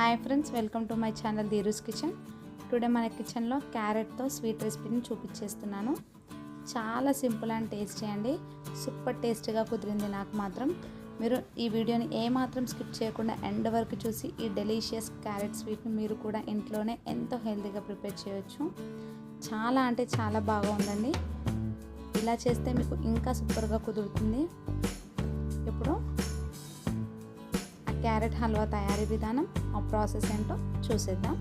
Hi friends welcome to my channel Dheeru's kitchen. Today మన కిచెన్లో క్యారెట్తో స్వీట్ రెసిపీని చూపించేస్తున్నాను. చాలా సింపుల్ అండ్ టేస్టీ అండి. సూపర్ టేస్టీగా కుదిరింది నాకు మాత్రం. మీరు ఈ వీడియోని ఏమాత్రం స్కిప్ చేయకుండా ఎండ్ వరకు చూసి ఈ డెలీషియస్ క్యారెట్ స్వీట్ని మీరు కూడా ఇంట్లోనే ఎంతో హెల్తీగా ప్రిపేర్ చేయొచ్చు. చాలా అంటే చాలా బాగా ఉందండి. ఇలా చేస్తే మీకు ఇంకా సూపర్గా కుదురుతుంది. క్యారెట్ హల్వా తయారీ విధానం ఆ ప్రాసెస్ ఏంటో చూసేద్దాం.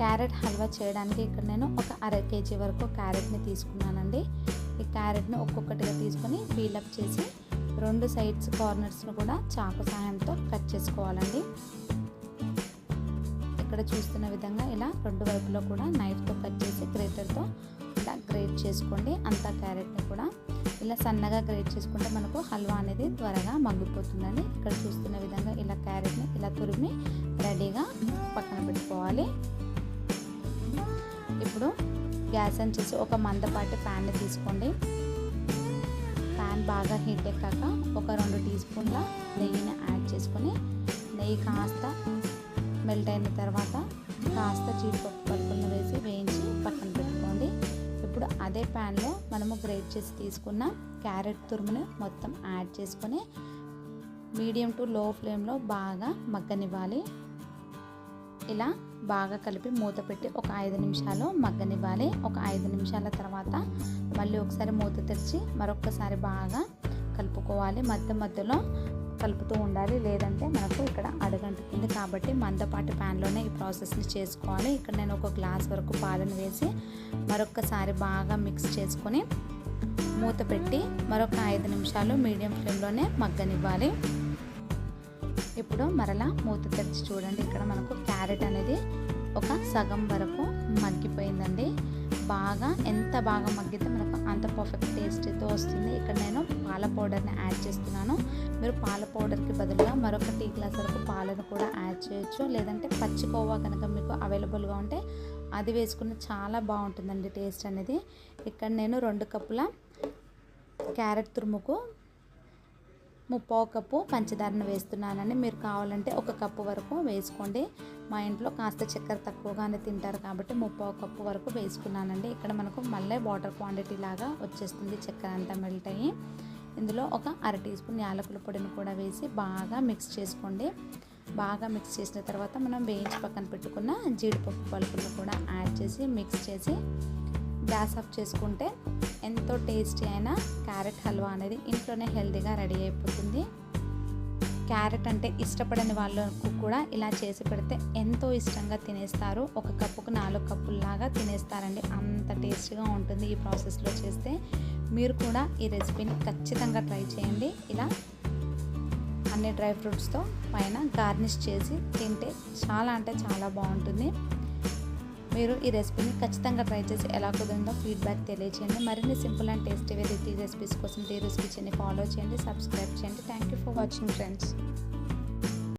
క్యారెట్ హల్వా చేయడానికి ఇక్కడ నేను ఒక అర కేజీ వరకు క్యారెట్ని తీసుకున్నానండి. ఈ క్యారెట్ని ఒక్కొక్కటిగా తీసుకొని పీలప్ చేసి రెండు సైడ్స్ కార్నర్స్ను కూడా చాకు సహాయంతో కట్ చేసుకోవాలండి. ఇక్కడ చూస్తున్న విధంగా ఇలా రెండు వైపులో కూడా నైఫ్తో కట్ చేసి గ్రేటర్తో ఇలా గ్రేట్ చేసుకోండి. అంతా క్యారెట్ని కూడా ఇలా సన్నగా గ్రేట్ చేసుకుంటే మనకు హల్వా అనేది త్వరగా మగ్గిపోతుందండి ఇక్కడ చూస్తున్న విధంగా ఇలా క్యారెట్ని ఇలా తురిమి రెడీగా పక్కన పెట్టుకోవాలి. ఇప్పుడు గ్యాస్ అని చేసి ఒక మందపాటి ప్యాన్ని తీసుకోండి. ప్యాన్ బాగా హీట్ ఎక్కాక ఒక రెండు టీ స్పూన్ల నెయ్యిని యాడ్ చేసుకొని నెయ్యి కాస్త మెల్ట్ అయిన తర్వాత కాస్త జీడిపప్పు పలుకులను వేసి వేయించి పక్కన పెట్టుకోండి. ఇప్పుడు అదే ప్యాన్లో మనము గ్రేట్ చేసి తీసుకున్న క్యారెట్ తురుముని మొత్తం యాడ్ చేసుకొని మీడియం టు లో ఫ్లేమ్లో బాగా మగ్గనివ్వాలి. ఇలా బాగా కలిపి మూత పెట్టి ఒక ఐదు నిమిషాలు మగ్గనివ్వాలి. ఒక ఐదు నిమిషాల తర్వాత మళ్ళీ ఒకసారి మూత తెరిచి మరొకసారి బాగా కలుపుకోవాలి. మధ్య మధ్యలో కలుపుతూ ఉండాలి. లేదంటే మనకు ఇక్కడ అడగంటుతుంది కాబట్టి మందపాటి ప్యాన్లోనే ఈ ప్రాసెస్ని చేసుకోవాలి. ఇక్కడ నేను ఒక గ్లాస్ వరకు పాలను వేసి మరొకసారి బాగా మిక్స్ చేసుకొని మూత పెట్టి మరొక ఐదు నిమిషాలు మీడియం ఫ్లేమ్లోనే మగ్గనివ్వాలి. ఇప్పుడు మరలా మూత తెరిచి చూడండి. ఇక్కడ మనకు క్యారెట్ అనేది ఒక సగం వరకు మగ్గిపోయిందండి. బాగా ఎంత బాగా మగ్గితే మనకు అంత పర్ఫెక్ట్ టేస్ట్తో వస్తుంది. ఇక్కడ నేను పాల పౌడర్ని యాడ్ చేస్తున్నాను. మీరు పాల పౌడర్కి బదులుగా మరొక టీ గ్లాస్ వరకు పాలను కూడా యాడ్ చేయొచ్చు. లేదంటే పచ్చికోవా కనుక మీకు అవైలబుల్గా ఉంటే అది వేసుకున్న చాలా బాగుంటుందండి టేస్ట్ అనేది. ఇక్కడ నేను రెండు కప్పుల క్యారెట్ తురుముకు ముప్పావు కప్పు పంచదారను వేస్తున్నానండి. మీరు కావాలంటే ఒక కప్పు వరకు వేసుకోండి. మా ఇంట్లో కాస్త చక్కెర తక్కువగానే తింటారు కాబట్టి ముప్పావు కప్పు వరకు వేసుకున్నానండి. ఇక్కడ మనకు మళ్ళీ వాటర్ క్వాంటిటీ లాగా వచ్చేస్తుంది. చక్కెర అంతా మెల్ట్ అయ్యి ఇందులో ఒక అర టీ స్పూన్ యాలకుల పొడిని కూడా వేసి బాగా మిక్స్ చేసుకోండి. బాగా మిక్స్ చేసిన తర్వాత మనం వేయించి పక్కన పెట్టుకున్న జీడిపప్పు పలుకులను కూడా యాడ్ చేసి మిక్స్ చేసి గ్యాస్ ఆఫ్ చేసుకుంటే ఎంతో టేస్టీ అయిన క్యారెట్ హల్వా అనేది ఇంట్లోనే హెల్తీగా రెడీ అయిపోతుంది. క్యారెట్ అంటే ఇష్టపడని వాళ్ళకు కూడా ఇలా చేసి పెడితే ఎంతో ఇష్టంగా తినేస్తారు. ఒక కప్పుకు నాలుగు కప్పుల్లాగా తినేస్తారండి. అంత టేస్టీగా ఉంటుంది ఈ ప్రాసెస్లో చేస్తే. మీరు కూడా ఈ రెసిపీని ఖచ్చితంగా ట్రై చేయండి. ఇలా అన్ని డ్రై ఫ్రూట్స్తో పైన గార్నిష్ చేసి తింటే చాలా అంటే చాలా బాగుంటుంది. మీరు ఈ రెసిపీని ఖచ్చితంగా ట్రై చేసి ఎలా కుదిరిందో ఫీడ్బ్యాక్ తెలియచేయండి. మరిన్ని simple and tasty variety recipes కోసం దే రెసిపీ చేయండి ఫాలో చేయండి సబ్స్క్రైబ్ చేయండి. Thank you for watching friends